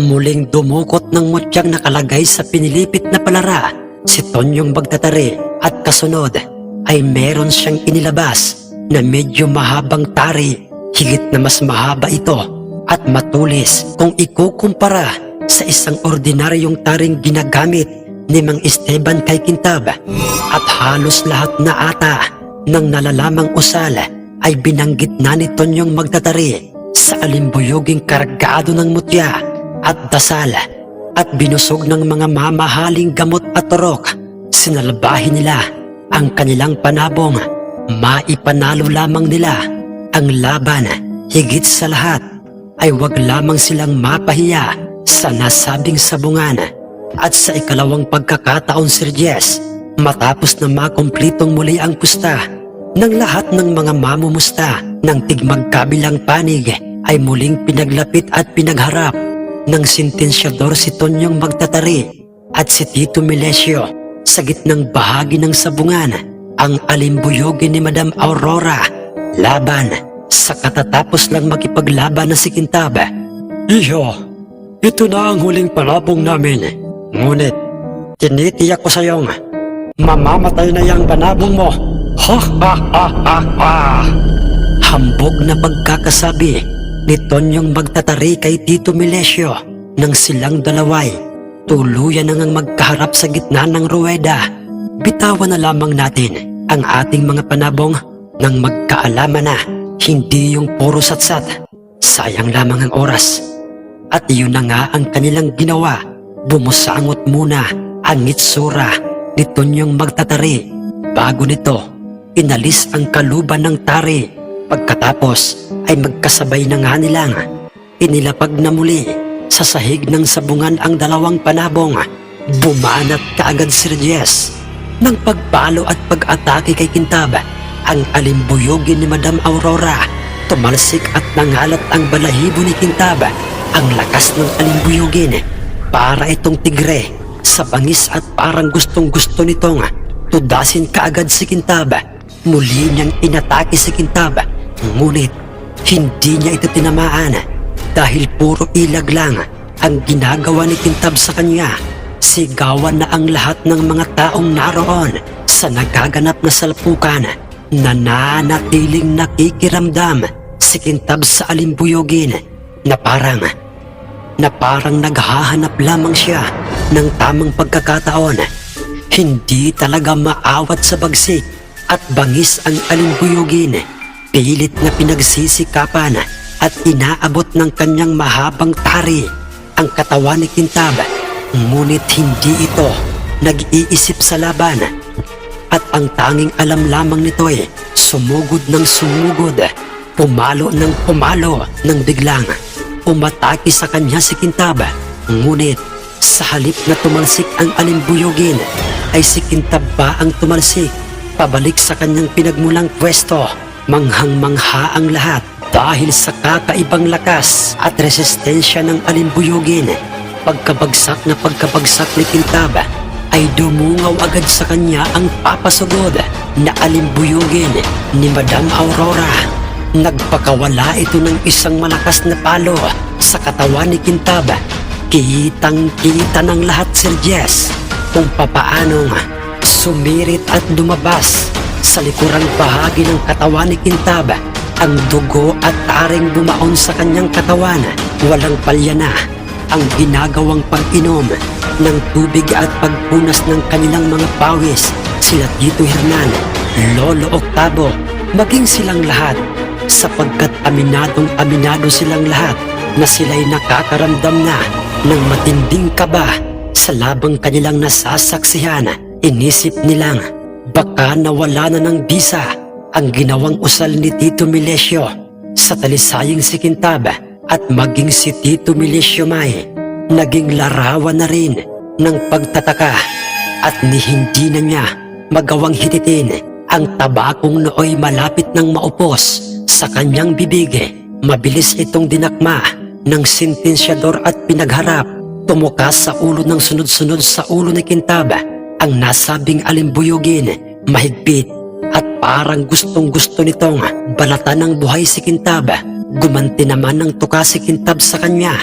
Muling dumukot ng mutyang nakalagay sa pinilipit na palara si Tonyong Bagtatari at kasunod ay meron siyang inilabas na medyo mahabang tari. Higit na mas mahaba ito at matulis kung ikukumpara sa isang ordinaryong taring ginagamit ni Mang Esteban kay Kintab. At halos lahat na ata ng nalalamang usal ay binanggit na ni Tonyong magtatari sa alimbuyoging kargado ng mutya at dasal at binusog ng mga mamahaling gamot at turok. Sinalbahin nila ang kanilang panabong. Maipanalo lamang nila ang laban. Higit sa lahat ay wag lamang silang mapahiya sa nasabing sabungan. At sa ikalawang pagkakataon Sir Jess, matapos na makumplitong muli ang pusta ng lahat ng mga mamumusta ng tigmagkabilang panig ay muling pinaglapit at pinagharap ng sentensyador si Tonyong Magtatari at si Tito Melesio sa gitnang bahagi ng sabungan ang alimbuyogin ni Madam Aurora laban sa katatapos lang makipaglaban na si Kintab. Iyo, ito na ang huling palabong namin. Ngunit, tinitiyak ko sa iyong mamamatay na yung banabong mo. Ha ha ha ha ha! Hambog na pagkakasabi ni Tonyong magtatari kay Tito Melesio nang silang dalaway tuluyan na ngang magkaharap sa gitna ng ruweda. Bitawan na lamang natin ang ating mga panabong nang magkaalaman na hindi yung puro satsat. Sayang lamang ang oras. At yun na nga ang kanilang ginawa. Bumusangot muna ang itsura ni Tonyong magtatari. Bago nito, inalis ang kaluban ng tari. Pagkatapos ay magkasabay na nga nilang inilapag na muli sa sahig ng sabungan ang dalawang panabong. Bumanat kaagad si Reyes ng pagpalo at pag-atake kay Kintab. Ang alimbuyogin ni Madam Aurora tumalsik at nangalat ang balahibo ni Kintab. Ang lakas ng alimbuyogin para itong tigre sa bangis at parang gustong gusto nitong tudasin kaagad si Kintab. Muli niyang inatake si Kintab ngunit hindi niya ito tinamaan dahil puro ilag lang ang ginagawa ni Kintab sa kanya. Sigawan na ang lahat ng mga taong naroon sa nagaganap na salpukan na nanatiling nakikiramdam si Kintab sa alimbuyogin na parang na parang naghahanap lamang siya ng tamang pagkakataon. Hindi talaga maawat sa bagsik at bangis ang alimbuyogin. Pilit na pinagsisikapan at inaabot ng kanyang mahabang tari ang katawan ni Kintab. Ngunit hindi ito nag-iisip sa laban. At ang tanging alam lamang nito ay sumugod ng sumugod, pumalo ng pumalo ng biglang. Umatake sa kanya si Kintab. Ngunit sa halip na tumalsik ang alimbuyogin ay si Kintab pa ang tumalsik pabalik sa kanyang pinagmulang pwesto. Manghang-mangha ang lahat dahil sa kakaibang lakas at resistensya ng alimbuyogin. Pagkabagsak na pagkabagsak ni Kintab ay dumungaw agad sa kanya ang papasugod na alimbuyogin ni Madam Aurora. Nagpakawala ito ng isang malakas na palo sa katawan ni Kintab. Kitang-kita ng lahat Sir Jess kung papaanong sumirit at lumabas sa likurang bahagi ng katawan ni Kintab ang dugo at taring bumaon sa kanyang katawan. Walang palya na ang ginagawang pag-inom ng tubig at pagpunas ng kanilang mga pawis. Sila Tito Hernan, Lolo Octavo, maging silang lahat sapagkat aminadong aminado silang lahat na sila'y nakakaramdam na ng matinding kaba sa labang kanilang nasasaksihan. Inisip nilang baka nawala na ng bisa ang ginawang usal ni Tito Melesio sa talisaying si Kintab at maging si Tito Melesio May. Naging larawan na rin ng pagtataka at ni hindi na niya magawang hititin ang tabakong nooy malapit ng maupos sa kanyang bibig. Mabilis itong dinakma ng sentensyador at pinagharap. Tumukas sa ulo ng sunod-sunod sa ulo ni Kintab ang nasabing alimbuyogin mahigpit at parang gustong gusto nitong balatan ng buhay si Kintab. Gumanti naman ng tuka si Kintab sa kanya.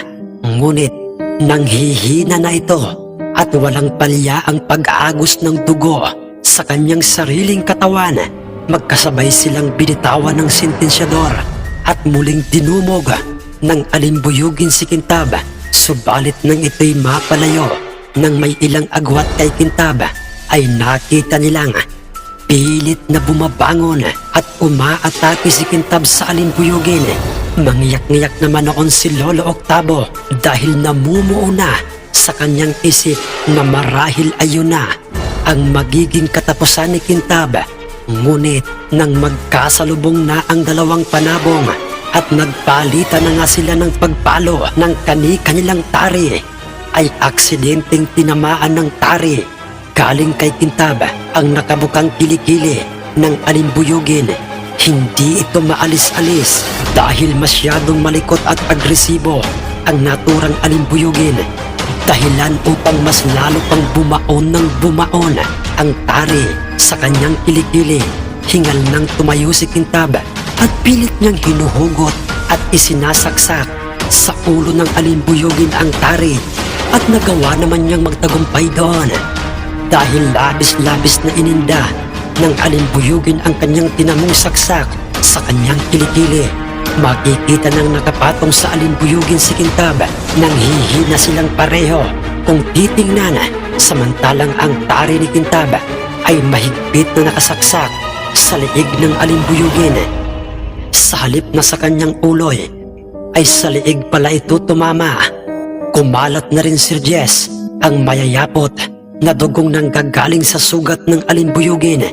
Ngunit Nang hihina na ito at walang palya ang pag-agos ng dugo sa kanyang sariling katawan, magkasabay silang binitawan ng sentensyador at muling dinumog ng alimbuyugin si Kintab. Subalit nang ito'y mapalayo nang may ilang agwat kay Kintab ay nakita nilang Pilit na bumabangon at umaatake si Kintab sa alimbuyugin. Mangiyak-ngiyak naman noon si Lolo Octavo dahil namumuo na sa kanyang isip na marahil ayun na ang magiging katapusan ni Kintab. Ngunit nang magkasalubong na ang dalawang panabong at nagpalitan na nga sila ng pagpalo ng kani-kanilang tari, ay aksidenteng tinamaan ng tari galing kay Kintab ang nakabukang kilikili ng alimbuyugin. Hindi ito maalis-alis dahil masyadong malikot at agresibo ang naturang alimbuyugin. Dahilan upang mas lalo pang bumaon ng bumaon ang tari sa kanyang kilikili. Hingal nang tumayo si Kintab at pilit niyang hinuhugot at isinasaksak sa ulo ng alimbuyugin ang tari at nagawa naman niyang magtagumpay doon dahil labis-labis na ininda ng alimbuyugin ang kanyang tinamong saksak sa kanyang kilikili. Makikita nang nakapatong sa alimbuyugin si Kintab nang hihina silang pareho kung titingnan samantalang ang tari ni Kintab ay mahigpit na nakasaksak sa liig ng alimbuyugin. Sa halip na sa kanyang uloy ay sa liig pala ito tumama. Kumalat na rin si Jess ang mayayapot na dugong nang gagaling sa sugat ng alimbuyugin.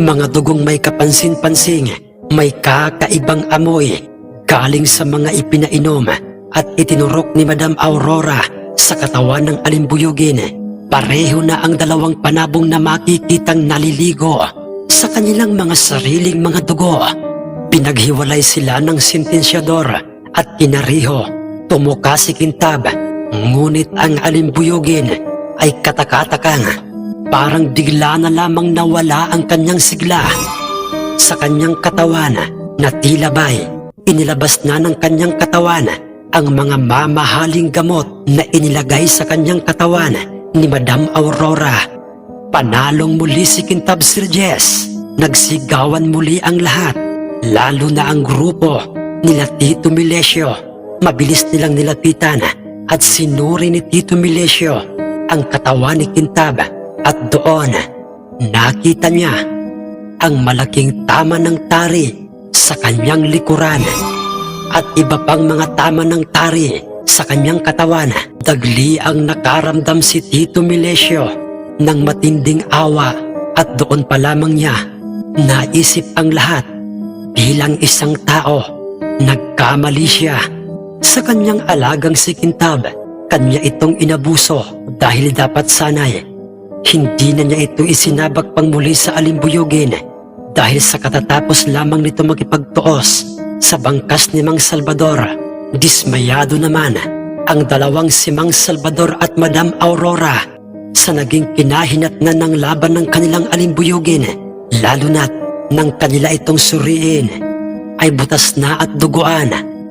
Mga dugong may kapansin-pansing, may kakaibang amoy, galing sa mga ipinainom at itinurok ni Madam Aurora sa katawan ng alimbuyugin. Pareho na ang dalawang panabong na makikitang naliligo sa kanilang mga sariling mga dugo. Pinaghiwalay sila ng sentensyador at kinariho. Tumuka si ngunit ang alimbuyugin ay katakatakang parang bigla na lamang nawala ang kanyang sigla. Sa kanyang katawan na tila ba'y inilabas na ng kanyang katawan ang mga mamahaling gamot na inilagay sa kanyang katawan ni Madam Aurora. Panalong muli si Kintab Sirjes. Nagsigawan muli ang lahat, lalo na ang grupo nila Tito Milesio. Mabilis nilang nilapitan at sinuri ni Tito Milesio ang katawan ni Kintab at doon nakita niya ang malaking tama ng tari sa kanyang likuran at iba pang mga tama ng tari sa kanyang katawan. Dagli ang nakaramdam si Tito Milesio ng matinding awa at doon pa lamang niya naisip ang lahat bilang isang tao. Nagkamali siya sa kanyang alagang si Kintab. Kanya itong inabuso dahil dapat sanay hindi na niya ito isinabak pang muli sa alimbuyugin dahil sa katatapos lamang nito makipagtuos sa bangkas ni Mang Salvador. Dismayado naman ang dalawang si Mang Salvador at Madam Aurora sa naging kinahinatnan ng laban ng kanilang alimbuyugin lalo na't nang kanila itong suriin ay butas na at duguan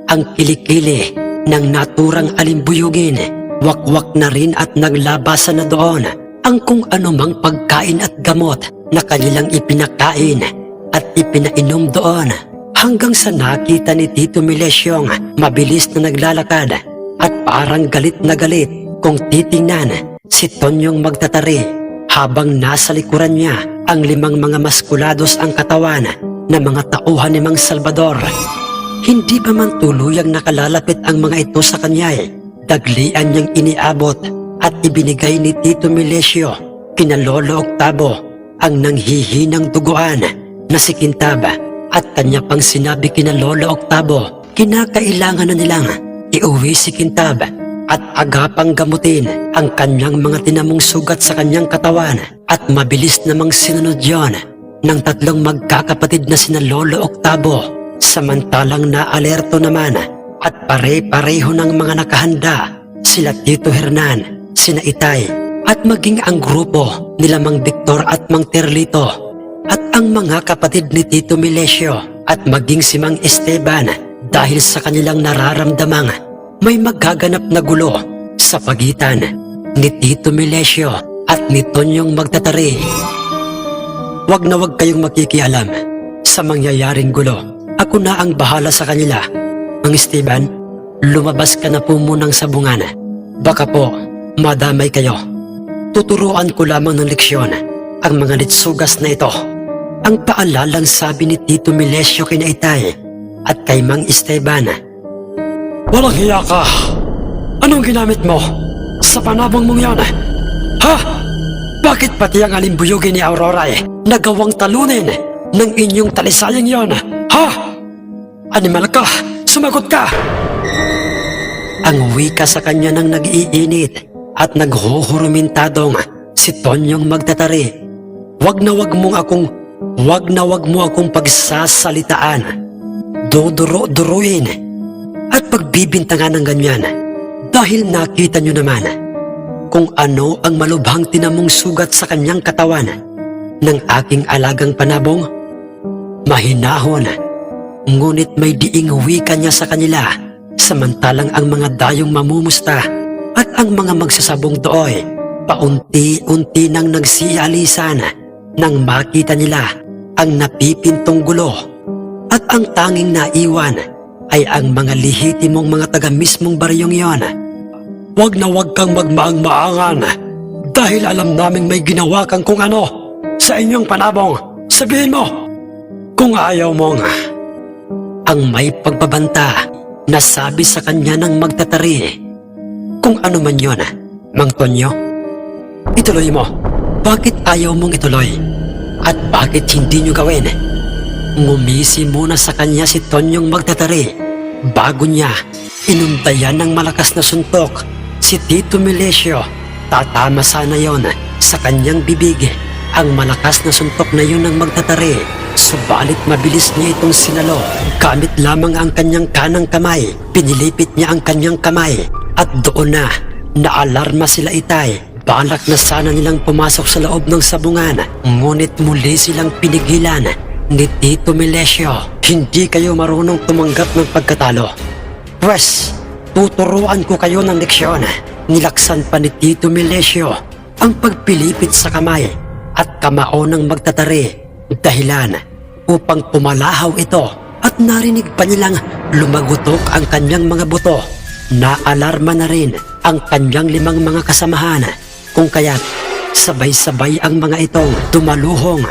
ang kilikili ng naturang alimbuyugin. Wakwak na rin at naglabasan na doon ang kung anumang pagkain at gamot na kanilang ipinakain at ipinainom doon hanggang sa nakita ni Tito Milesyong mabilis na naglalakad at parang galit na galit kung titingnan si Tonyong magtatari habang nasa likuran niya ang limang mga maskulados ang katawan na mga tauhan ni Mang Salvador. Hindi pa man tuluyang nakalalapit ang mga ito sa kanya eh. Daglian niyang iniabot at ibinigay ni Tito Milesio kina Lolo Octavo ang nanghihinang duguan na si Quintaba at kanya pang sinabi kina Lolo Octavo kinakailangan na nilang iuwi si Quintaba at agapang gamutin ang kanyang mga tinamong sugat sa kanyang katawan at mabilis namang sinunod yon ng tatlong magkakapatid na sina Lolo Octavo samantalang naalerto naman at pare-pareho ng mga nakahanda sila Tito Hernan, sina Itay at maging ang grupo nila Mang Victor at Mang Terlito at ang mga kapatid ni Tito Milesio at maging si Mang Esteban dahil sa kanilang nararamdamang may magaganap na gulo sa pagitan ni Tito Melesio at ni Tonyong magtatari. Huwag na huwag kayong makikialam sa mangyayaring gulo. Ako na ang bahala sa kanila. Mang Esteban, lumabas ka na po munang sabungan. Baka po, madamay kayo. Tuturuan ko lamang ng leksyon ang mga litsugas na ito. Ang paalalang sabi ni Tito Melesio kay Naitay at kay Mang Esteban. Walang hiya ka! Anong ginamit mo sa panabong mong yan? Ha? Bakit pati ang alimbuyugin ni Aurora eh, nagawang talunin ng inyong talisayang yon? Animal ka! Sumagot ka! Ang wika sa kanya nang nag-iinit at naghuhurumintadong si Tonyong magtatari. Wag na wag mong akong, wag na wag mo akong pagsasalitaan. Duduro-duruin at pagbibintangan ng ganyan dahil nakita nyo naman kung ano ang malubhang tinamong sugat sa kanyang katawan ng aking alagang panabong. Mahinahon, ngunit may diing wika niya sa kanila samantalang ang mga dayong mamumusta at ang mga magsasabong dooy paunti-unti nang nagsialisan nang makita nila ang napipintong gulo at ang tanging naiwan ay ang mga lihitimong mga taga mismong baryong yon. Huwag na huwag kang magmaang-maangan dahil alam naming may ginawa kang kung ano sa inyong panabong. Sabihin mo, kung ayaw mong ang may pagbabanta na sabi sa kanya ng magtatari. Kung ano man yon, Mang Tonyo, ituloy mo. Bakit ayaw mong ituloy? At bakit hindi nyo gawin? Ngumisi muna sa kanya si Tonyong magtatari. Bago niya, inundayan ng malakas na suntok si Tito Melesio. Tatama sana yon sa kanyang bibig. Ang malakas na suntok na yun ng magtatari. Subalit mabilis niya itong sinalo. Gamit lamang ang kanyang kanang kamay. Pinilipit niya ang kanyang kamay. At doon na, naalarma sila itay. Balak na sana nilang pumasok sa loob ng sabungan. Ngunit muli silang pinigilan ni Tito Melesio. Hindi kayo marunong tumanggap ng pagkatalo. Pwes, tuturuan ko kayo ng leksyon. Nilaksan pa ni Tito Melesio ang pagpilipit sa kamay at kamao ng magtatari. Dahilan upang pumalahaw ito at narinig pa nilang lumagutok ang kanyang mga buto. Naalarma na rin ang kanyang limang mga kasamahan kung kaya't sabay-sabay ang mga itong tumaluhong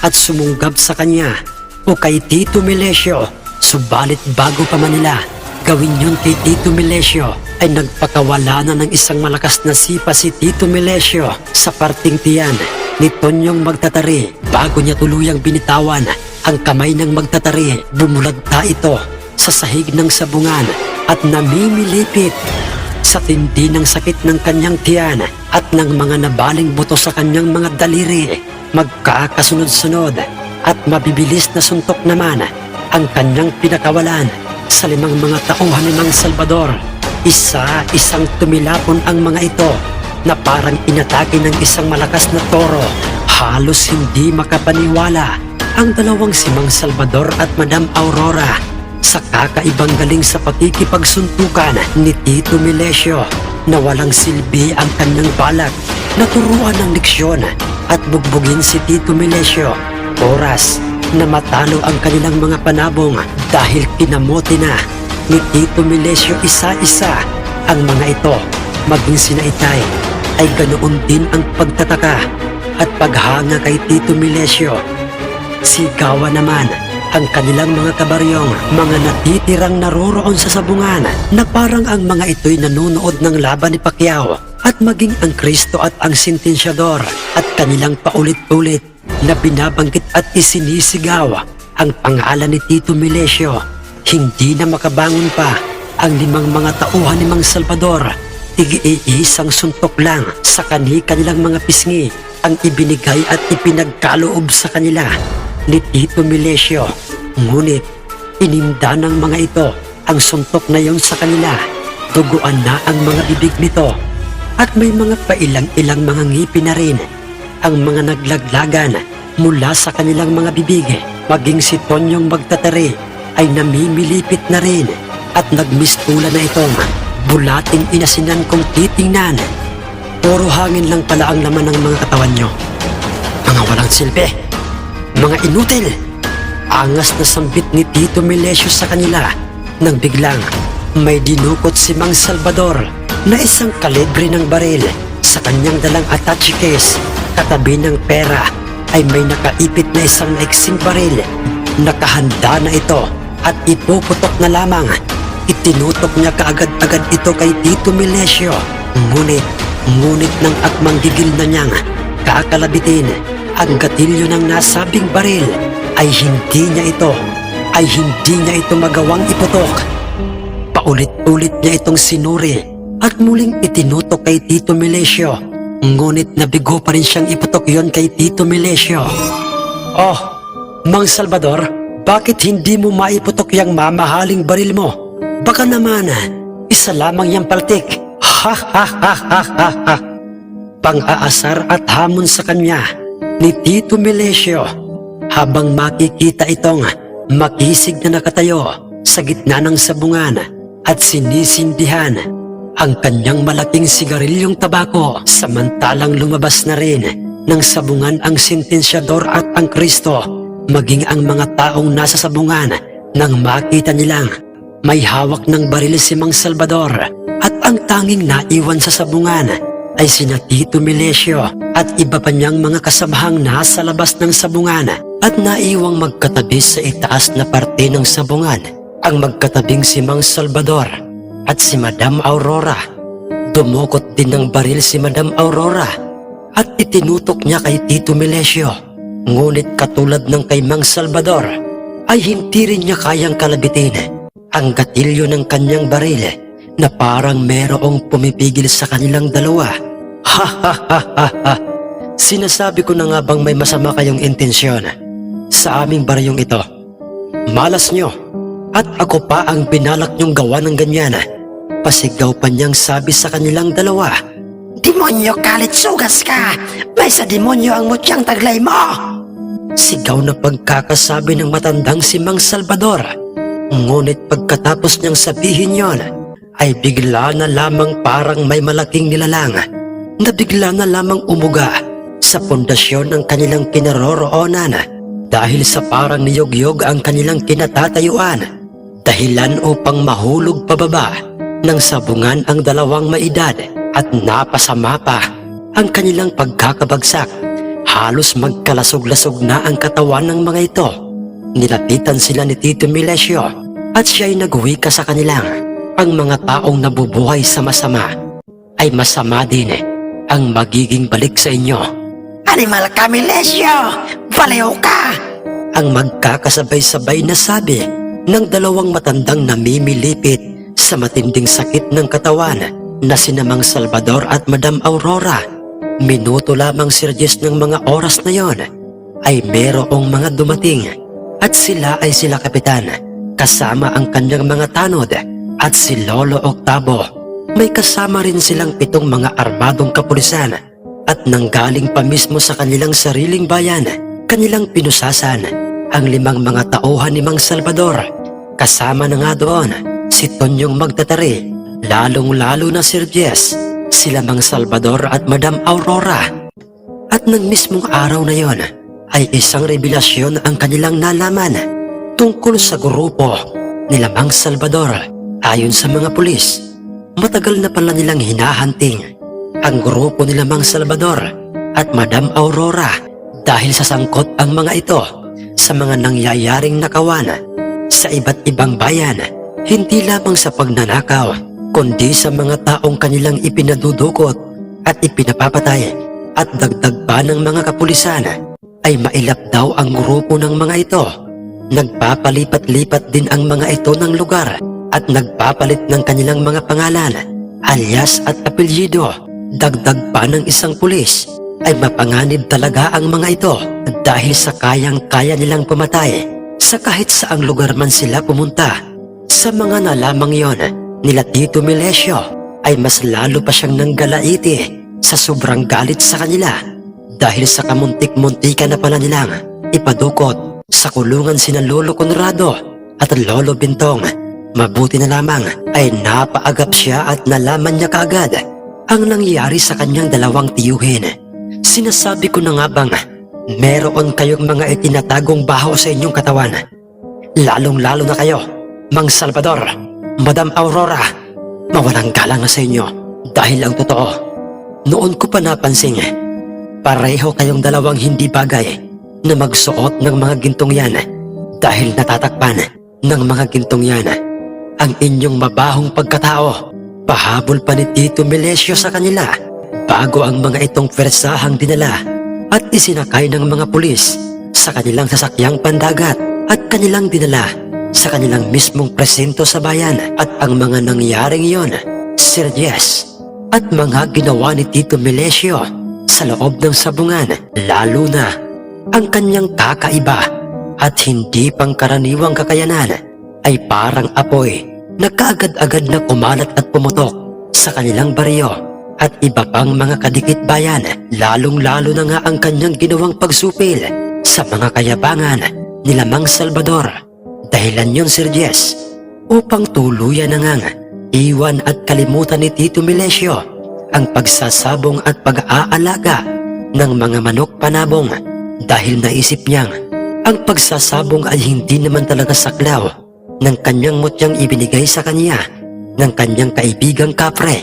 at sumunggab sa kanya o kay Tito Melesio. Subalit bago pa man nila gawin yun kay Tito Melesio ay nagpakawala na ng isang malakas na sipa si Tito Melesio sa parting tiyan ni Tonyong magtatari. Bago niya tuluyang binitawan ang kamay ng magtatari bumulagta ito sa sahig ng sabungan at namimilipit sa tindi ng sakit ng kanyang tiyan at ng mga nabaling buto sa kanyang mga daliri. Magkakasunod-sunod at mabibilis na suntok naman ang kanyang pinakawalan sa limang mga tauhan Mang Salvador. Isa-isang tumilapon ang mga ito na parang inatake ng isang malakas na toro. Halos hindi makapaniwala ang dalawang si Mang Salvador at Madam Aurora sa kakaibang galing sa pakikipagsuntukan ni Tito Melesio na walang silbi ang kanyang balak naturuan ng leksyon at bugbugin si Tito Melesio oras na matalo ang kanilang mga panabong dahil kinamote na ni Tito Melesio isa-isa ang mga ito maging sinaitay ay ganoon din ang pagtataka at paghanga kay Tito Melesio Sigawan naman ang kanilang mga kabaryong, mga natitirang naroroon sa sabungan na parang ang mga ito'y nanonood ng laban ni Pacquiao at maging ang Kristo at ang Sintensyador at kanilang paulit-ulit na binabanggit at isinisigaw ang pangalan ni Tito Melesio. Hindi na makabangon pa ang limang mga tauhan ni Mang Salvador. Tigi-iisang suntok lang sa kani-kanilang mga pisngi ang ibinigay at ipinagkaloob sa kanila ni Tito Melesio. Ngunit, ininda ng mga ito ang suntok na yon sa kanila. Duguan na ang mga bibig nito at may mga pailang-ilang mga ngipin na rin ang mga naglaglagan mula sa kanilang mga bibig. Maging si Tonyong magtatari ay namimilipit na rin at nagmistula na itong bulating inasinan kong titingnan. Puro hangin lang pala ang laman ng mga katawan nyo. Mga walang silbi. Mga inutil. Angas na sambit ni Tito Melesio sa kanila nang biglang may dinukot si Mang Salvador na isang kalibre ng baril sa kanyang dalang attache case. Katabi ng pera ay may nakaipit na isang naiksing baril. Nakahanda na ito at ipuputok na lamang. Itinutok niya kaagad-agad ito kay Tito Melesio. Ngunit, ngunit ng akmang gigil na niyang kakalabitin ang gatilyo ng nasabing baril ay hindi niya ito, ay hindi niya ito magawang iputok. Paulit-ulit niya itong sinuri at muling itinutok kay Tito Melesio. Ngunit nabigo pa rin siyang iputok yon kay Tito Melesio. Oh, Mang Salvador, bakit hindi mo maiputok yung mamahaling baril mo? Baka naman, isa lamang yung paltik. Ha ha ha ha ha ha. Pang-aasar at hamon sa kanya ni Tito Melesio habang makikita itong makisig na nakatayo sa gitna ng sabungan at sinisindihan ang kanyang malaking sigarilyong tabako samantalang lumabas na rin ng sabungan ang sentensyador at ang Kristo maging ang mga taong nasa sabungan nang makita nilang may hawak ng baril si Mang Salvador at ang tanging naiwan sa sabungan ay sina Tito Melesio at iba pa niyang mga kasamahang nasa labas ng sabungan at naiwang magkatabi sa itaas na parte ng sabungan ang magkatabing si Mang Salvador at si Madam Aurora. Dumukot din ng baril si Madam Aurora at itinutok niya kay Tito Melesio. Ngunit katulad ng kay Mang Salvador ay hindi rin niya kayang kalabitin ang gatilyo ng kanyang baril na parang merong pumipigil sa kanilang dalawa. Ha ha ha ha ha! Sinasabi ko na nga bang may masama kayong intensyon sa aming baryong ito. Malas nyo at ako pa ang binalak nyong gawa ng ganyan. Pasigaw pa niyang sabi sa kanilang dalawa. Demonyo kalit sugas ka! May sa demonyo ang mutyang taglay mo! Sigaw na pagkakasabi ng matandang si Mang Salvador. Ngunit pagkatapos niyang sabihin yon, ay bigla na lamang parang may malaking nilalang na bigla na lamang umuga sa pundasyon ng kanilang kinaroroonan dahil sa parang niyog-yog ang kanilang kinatatayuan dahilan upang mahulog pababa ng sabungan ang dalawang maedad at napasama pa ang kanilang pagkakabagsak Halos magkalasog-lasog na ang katawan ng mga ito. Nilapitan sila ni Tito Milesio at siya'y nagwika sa kanilang. Ang mga taong nabubuhay sa masama ay masama din ang magiging balik sa inyo. Animal ka, Milesio! Baliw ka! Ang magkakasabay-sabay na sabi ng dalawang matandang namimilipit sa matinding sakit ng katawan na sinamang Salvador at Madam Aurora. Minuto lamang Sir Jess ng mga oras na yon ay merong mga dumating at sila ay sila kapitan kasama ang kanyang mga tanod at si Lolo Octavo. May kasama rin silang pitong mga armadong kapulisan at nanggaling pa mismo sa kanilang sariling bayan, kanilang pinusasan ang limang mga tauhan ni Mang Salvador. Kasama na nga doon si Tonyong Magtatari, lalong-lalo na Sir Jess sila Mang Salvador at Madam Aurora. At ng mismong araw na yon ay isang revelasyon ang kanilang nalaman tungkol sa grupo nila Mang Salvador. Ayon sa mga pulis, matagal na pala nilang hinahanting ang grupo nila Mang Salvador at Madam Aurora dahil sa sangkot ang mga ito sa mga nangyayaring nakawan sa iba't ibang bayan, hindi lamang sa pagnanakaw kundi sa mga taong kanilang ipinadudukot at ipinapapatay at dagdag pa ng mga kapulisan ay mailap daw ang grupo ng mga ito. Nagpapalipat-lipat din ang mga ito ng lugar at nagpapalit ng kanilang mga pangalan, alias at apelyido. Dagdag pa ng isang pulis ay mapanganib talaga ang mga ito dahil sa kayang-kaya nilang pumatay sa kahit saang lugar man sila pumunta. Sa mga nalamang yon, nila Tito Melesio ay mas lalo pa siyang nanggalaiti sa sobrang galit sa kanila dahil sa kamuntik-muntika na pala nilang ipadukot sa kulungan sina Lolo Conrado at Lolo Bintong Mabuti na lamang ay napaagap siya at nalaman niya kaagad ang nangyari sa kanyang dalawang tiyuhin. Sinasabi ko na nga bang meron kayong mga itinatagong baho sa inyong katawan. Lalong-lalo na kayo, Mang Salvador, Madam Aurora, mawalang galang na sa inyo dahil ang totoo. Noon ko pa napansin, pareho kayong dalawang hindi bagay na magsuot ng mga gintong yan dahil natatakpan ng mga gintong yan ang inyong mabahong pagkatao. Pahabol pa ni Tito Melesio sa kanila bago ang mga itong fersahang dinala at isinakay ng mga pulis sa kanilang sasakyang pandagat at kanilang dinala sa kanilang mismong presento sa bayan at ang mga nangyaring iyon, Sir Jess, at mga ginawa ni Tito Melesio sa loob ng sabungan, lalo na ang kanyang kakaiba at hindi pangkaraniwang kakayanan ay parang apoy na kaagad-agad na kumalat at pumutok sa kanilang baryo at iba pang mga kadikit bayan, lalong-lalo na nga ang kanyang ginawang pagsupil sa mga kayabangan ni Lamang Salvador. Dahilan yun, Sir Jess, upang tuluyan na ngang iwan at kalimutan ni Tito Melesio ang pagsasabong at pag-aalaga ng mga manok panabong dahil naisip niyang ang pagsasabong ay hindi naman talaga saklaw ng kanyang mutyang ibinigay sa kanya ng kanyang kaibigang kapre.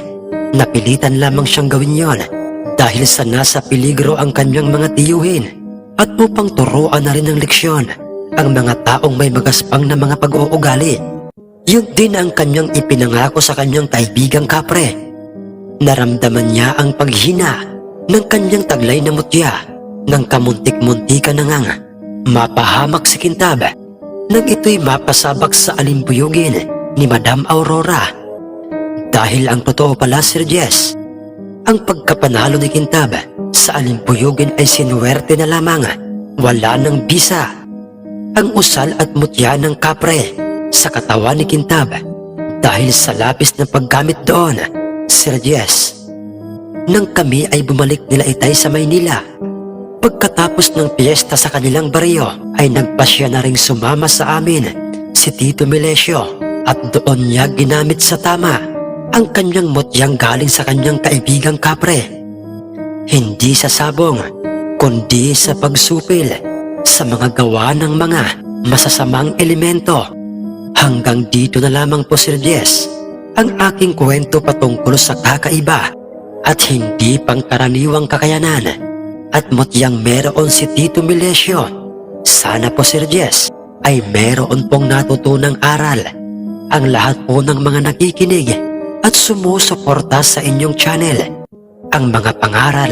Napilitan lamang siyang gawin yon dahil sa nasa peligro ang kanyang mga tiyuhin at upang turuan na rin ng leksyon ang mga taong may magaspang na mga pag-uugali. Yun din ang kanyang ipinangako sa kanyang kaibigang kapre. Naramdaman niya ang paghina ng kanyang taglay na mutya ng kamuntik-muntika na ngang mapahamak si Kintab nang ito'y mapasabak sa alimbuyugin ni Madam Aurora. Dahil ang totoo pala Sir Jess, ang pagkapanalo ni Kintab sa alimbuyugin ay sinuwerte na lamang, wala ng bisa. Ang usal at mutya ng kapre sa katawan ni Kintab dahil sa lapis na paggamit doon, Sir Jess. Nang kami ay bumalik nila itay sa Maynila, Pagkatapos ng piyesta sa kanilang baryo ay nagpasya na ring sumama sa amin si Tito Melesio at doon niya ginamit sa tama ang kanyang mutyang galing sa kanyang kaibigang kapre. Hindi sa sabong, kundi sa pagsupil sa mga gawa ng mga masasamang elemento. Hanggang dito na lamang po Sir Jess ang aking kwento patungkol sa kakaiba at hindi pangkaraniwang kakayanan at mutyang meron si Tito Melesio. Sana po Sir Jess ay meron pong natutunang aral ang lahat po ng mga nakikinig at sumusuporta sa inyong channel. Ang mga pangaral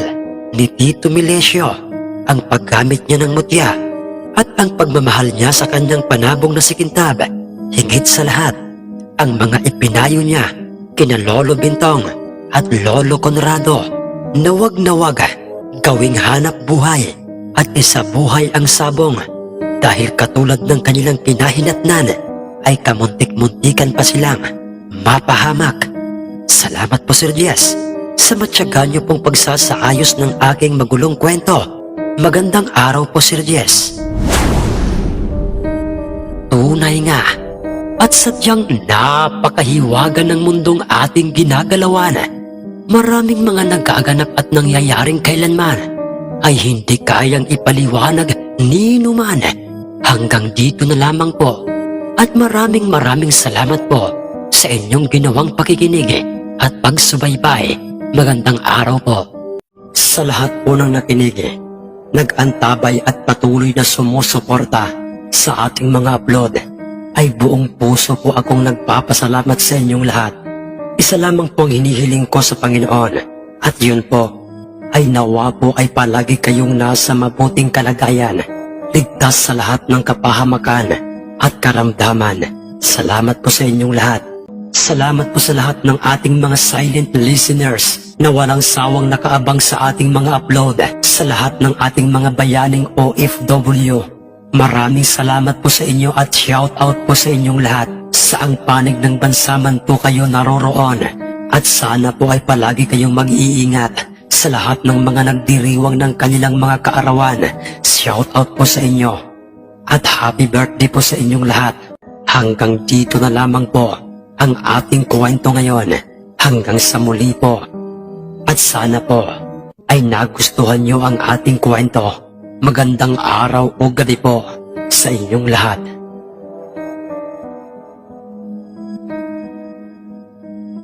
ni Tito Melesio, ang paggamit niya ng mutya at ang pagmamahal niya sa kanyang panabong na si Kintab. Higit sa lahat, ang mga ipinayo niya kina Lolo Bintong at Lolo Conrado na wag na wag gawing hanap buhay at isabuhay ang sabong dahil katulad ng kanilang kinahinatnan ay kamuntik-muntikan pa silang mapahamak. Salamat po Sir Diaz sa matyaga niyo pong pagsasaayos ng aking magulong kwento. Magandang araw po Sir Diaz. Tunay nga at sadyang napakahiwagan ng mundong ating ginagalawan maraming mga nagkaganap at nangyayaring kailanman ay hindi kayang ipaliwanag ni numan. Hanggang dito na lamang po at maraming maraming salamat po sa inyong ginawang pakikinig at pagsubaybay. Magandang araw po. Sa lahat po ng nakinig, nag-antabay at patuloy na sumusuporta sa ating mga upload, ay buong puso po akong nagpapasalamat sa inyong lahat. Isa lamang po ang hinihiling ko sa Panginoon at yun po ay nawa po ay palagi kayong nasa mabuting kalagayan, ligtas sa lahat ng kapahamakan at karamdaman. Salamat po sa inyong lahat. Salamat po sa lahat ng ating mga silent listeners na walang sawang nakaabang sa ating mga upload sa lahat ng ating mga bayaning OFW. Maraming salamat po sa inyo at shout out po sa inyong lahat. Saang panig ng bansa man po kayo naroroon at sana po ay palagi kayong mag-iingat sa lahat ng mga nagdiriwang ng kanilang mga kaarawan. Shout out po sa inyo at happy birthday po sa inyong lahat. Hanggang dito na lamang po ang ating kwento ngayon. Hanggang sa muli po. At sana po ay nagustuhan nyo ang ating kwento. Magandang araw o gabi po sa inyong lahat.